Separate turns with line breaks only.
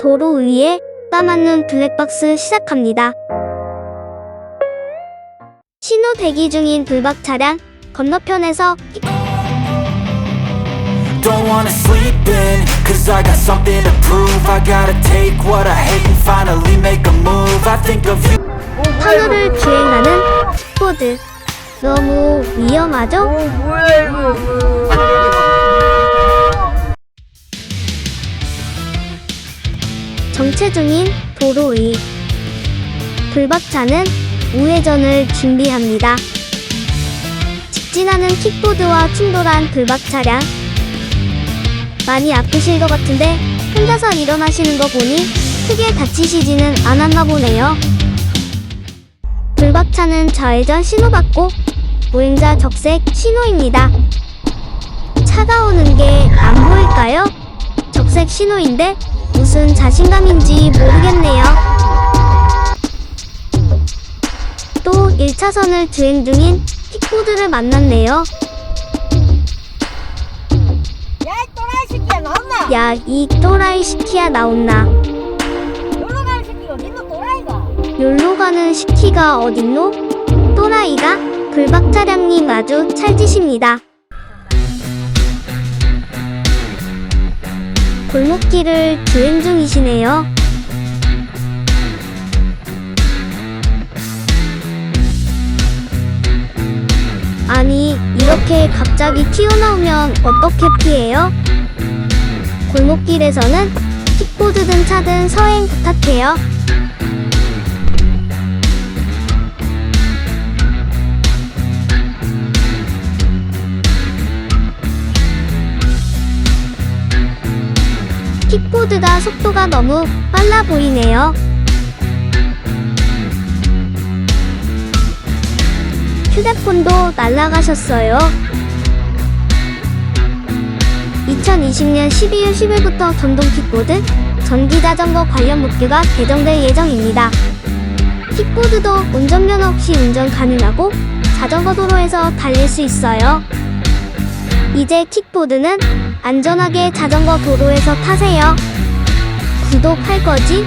도로 위에 까맞는 블랙박스 시작합니다. 신호 대기 중인 불박 차량 건너편에서
Don't wanna sleep in, cause I got something to prove. I gotta take what I hate and finally make a move. I think of you.
터널을 주행하는 포드. 너무 위험하죠?
뭐야 이거
정체 중인 도로 위. 불박차는 우회전을 준비합니다. 직진하는 킥보드와 충돌한 불박 차량. 많이 아프실 것 같은데 혼자서 일어나시는 거 보니 크게 다치시지는 않았나 보네요. 불박차는 좌회전 신호받고 보행자 적색 신호입니다. 차가 오는 게 안 보일까요? 적색 신호인데 무슨 자신감인지 모르겠네요. 또 1차선을 주행 중인 킥보드를 만났네요.
야 이 또라이 새끼야 나왔나?
야, 이 또라이 시키야 나온나.
놀러 가는 새끼가 니너 또라이가
놀러 가는 시키가 어딨노? 또라이가 불박 차량님 아주 찰지십니다. 골목길을 주행 중이시네요. 아니, 이렇게 갑자기 튀어나오면 어떻게 피해요? 골목길에서는 킥보드든 차든 서행 부탁해요. 킥보드가 속도가 너무 빨라 보이네요. 휴대폰도 날라가셨어요. 2020년 12월 10일부터 전동 킥보드, 전기 자전거 관련 법규가 개정될 예정입니다. 킥보드도 운전면허 없이 운전 가능하고 자전거 도로에서 달릴 수 있어요. 이제 킥보드는 안전하게 자전거 도로에서 타세요. 구독할 거지?